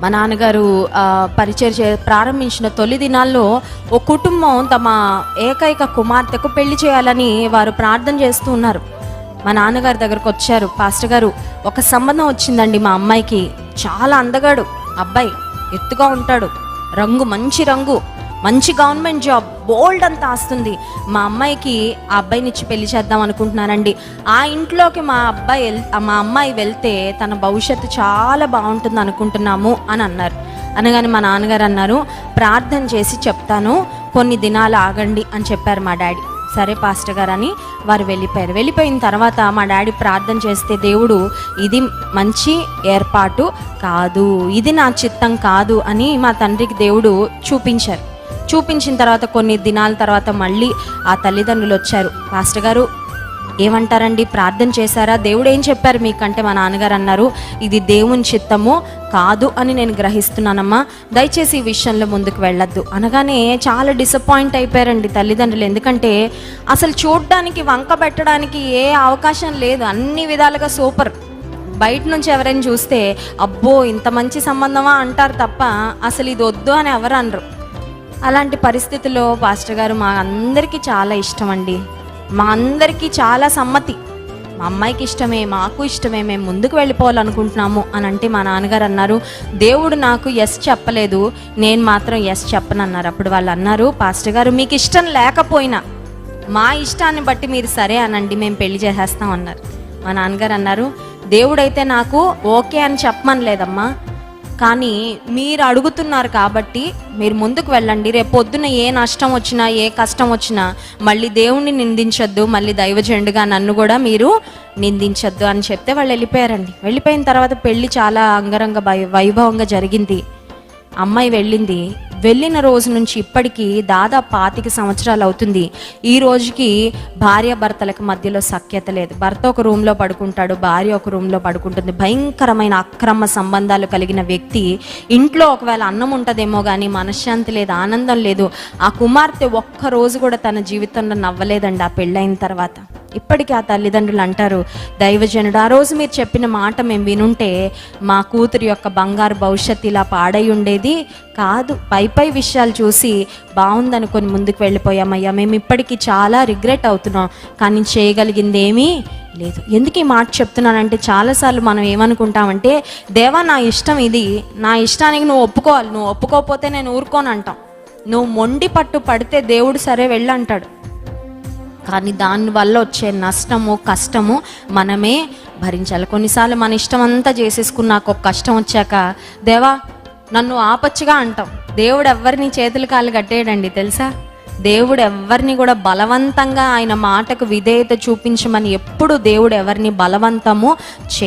మా నాన్నగారు ఆ, పరిచయం ప్రారంభించిన తొలి దినాల్లో ఓ కుటుంబం తమ ఏకైక కుమార్తెకు పెళ్ళి చేయాలని వారు ప్రార్థన చేస్తూ ఉన్నారు. మా నాన్నగారి దగ్గరకు వచ్చారు. పాస్టర్ గారు ఒక సంబంధం వచ్చిందండి మా అమ్మాయికి. చాలా అందగాడు. అబ్బాయి ఎత్తుగా ఉంటాడు. రంగు మంచి రంగు. మంచి గవర్నమెంట్ జాబ్ బోల్డ్ అంత ఆస్తుంది. మా అమ్మాయికి ఆ అబ్బాయినిచ్చి పెళ్ళి చేద్దాం అనుకుంటున్నానండి. ఆ ఇంట్లోకి మా అబ్బాయి వెల్ మా అమ్మాయి వెళ్తే తన భవిష్యత్తు చాలా బాగుంటుంది అనుకుంటున్నాము అని అన్నారు. అనగానే మా నాన్నగారు అన్నారు ప్రార్థన చేసి చెప్తాను కొన్ని దినాలు ఆగండి అని చెప్పారు మా డాడీ. సరే పాస్టర్ గారు అని వారు వెళ్ళిపోయారు. వెళ్ళిపోయిన తర్వాత మా డాడీ ప్రార్థన చేస్తే దేవుడు ఇది మంచి ఏర్పాటు కాదు ఇది నా చిత్తం కాదు అని మా తండ్రికి దేవుడు చూపించారు. చూపించిన తర్వాత కొన్ని దినాల తర్వాత మళ్ళీ ఆ తల్లిదండ్రులు వచ్చారు. పాస్టర్ గారు ఏమంటారండి? ప్రార్థన చేశారా? దేవుడు ఏం చెప్పారు మీకంటే? మా నాన్నగారు అన్నారు ఇది దేవుని చిత్తము కాదు అని నేను గ్రహిస్తున్నానమ్మా. దయచేసి ఈ విషయంలో ముందుకు వెళ్ళొద్దు. అనగానే చాలా డిసప్పాయింట్ అయిపోయారండి తల్లిదండ్రులు. ఎందుకంటే అసలు చూడడానికి వంక పెట్టడానికి ఏ అవకాశం లేదు. అన్ని విధాలుగా సూపర్. బయట నుంచి ఎవరైనా చూస్తే అబ్బో ఇంత మంచి సంబంధమా అంటారు తప్ప అసలు ఇది వద్దు అని ఎవరు అనరు. అలాంటి పరిస్థితుల్లో పాస్టర్ గారు మా అందరికీ చాలా ఇష్టం అండి మా అందరికీ చాలా సమ్మతి. మా అమ్మాయికి ఇష్టమే మాకు ఇష్టమే మేము ముందుకు వెళ్ళిపోవాలనుకుంటున్నాము అని అంటే మా నాన్నగారు అన్నారు. దేవుడు నాకు ఎస్ చెప్పలేదు నేను మాత్రం ఎస్ చెప్పనన్నారు. అప్పుడు వాళ్ళు అన్నారు పాస్టర్ గారు మీకు ఇష్టం లేకపోయినా మా ఇష్టాన్ని బట్టి మీరు సరే అనండి మేము పెళ్ళి చేసేస్తాం అన్నారు. మా నాన్నగారు అన్నారు దేవుడైతే నాకు ఓకే అని చెప్పమని లేదమ్మా కానీ మీరు అడుగుతున్నారు కాబట్టి మీరు ముందుకు వెళ్ళండి. రేపు పొద్దున ఏ నష్టం వచ్చినా ఏ కష్టం వచ్చినా మళ్ళీ దేవుణ్ణి నిందించొద్దు మళ్ళీ దైవజండుగా నన్ను కూడా మీరు నిందించొద్దు అని చెప్తే వాళ్ళు వెళ్ళిపోయారండి. వెళ్ళిపోయిన తర్వాత పెళ్ళి చాలా అంగరంగ వై వైభవంగా జరిగింది. అమ్మాయి వెళ్ళింది. వెళ్ళిన రోజు నుంచి ఇప్పటికీ దాదాపు పాతిక సంవత్సరాలు అవుతుంది. ఈ రోజుకి భార్య భర్తలకు మధ్యలో సఖ్యత లేదు. భర్త ఒక రూమ్లో పడుకుంటాడు భార్య ఒక రూమ్లో పడుకుంటుంది. భయంకరమైన అక్రమ సంబంధాలు కలిగిన వ్యక్తి ఇంట్లో ఒకవేళ అన్నం ఉంటుందేమో కానీ మనశ్శాంతి లేదు ఆనందం లేదు. ఆ కుమార్తె ఒక్క రోజు కూడా తన జీవితంలో నవ్వలేదండి ఆ పెళ్ళైన తర్వాత. ఇప్పటికీ ఆ తల్లిదండ్రులు అంటారు దైవజనుడు ఆ రోజు మీరు చెప్పిన మాట మేము వినుంటే మా కూతురు యొక్క బంగారు భవిష్యత్తు ఇలా పాడై ఉండేది కాదు. పై పై విషయాలు చూసి బాగుందనుకొని ముందుకు వెళ్ళిపోయామయ్యా. మేము ఇప్పటికీ చాలా రిగ్రెట్ అవుతున్నాం కానీ చేయగలిగింది ఏమీ లేదు. ఎందుకు ఈ మాట చెప్తున్నానంటే చాలాసార్లు మనం ఏమనుకుంటామంటే దేవా నా ఇష్టం ఇది. నా ఇష్టానికి నువ్వు ఒప్పుకోవాలి. నువ్వు ఒప్పుకోకపోతే నేను ఊరుకోను అంటాం నువ్వు మొండి పట్టు పడితే దేవుడు సరే వెళ్ళంటాడు. కానీ దానివల్ల వచ్చే నష్టము కష్టము మనమే భరించాలి. కొన్నిసార్లు మన ఇష్టం అంతా చేసేసుకున్నాక ఒక కష్టం వచ్చాక దేవా నన్ను ఆపచ్చుగా అంటాం. దేవుడు ఎవరిని చేతులు కాలు కట్టేయడండి తెలుసా? దేవుడు ఎవరిని కూడా బలవంతంగా ఆయన మాటకు విధేయత చూపించమని ఎప్పుడు దేవుడు ఎవరిని బలవంతము చే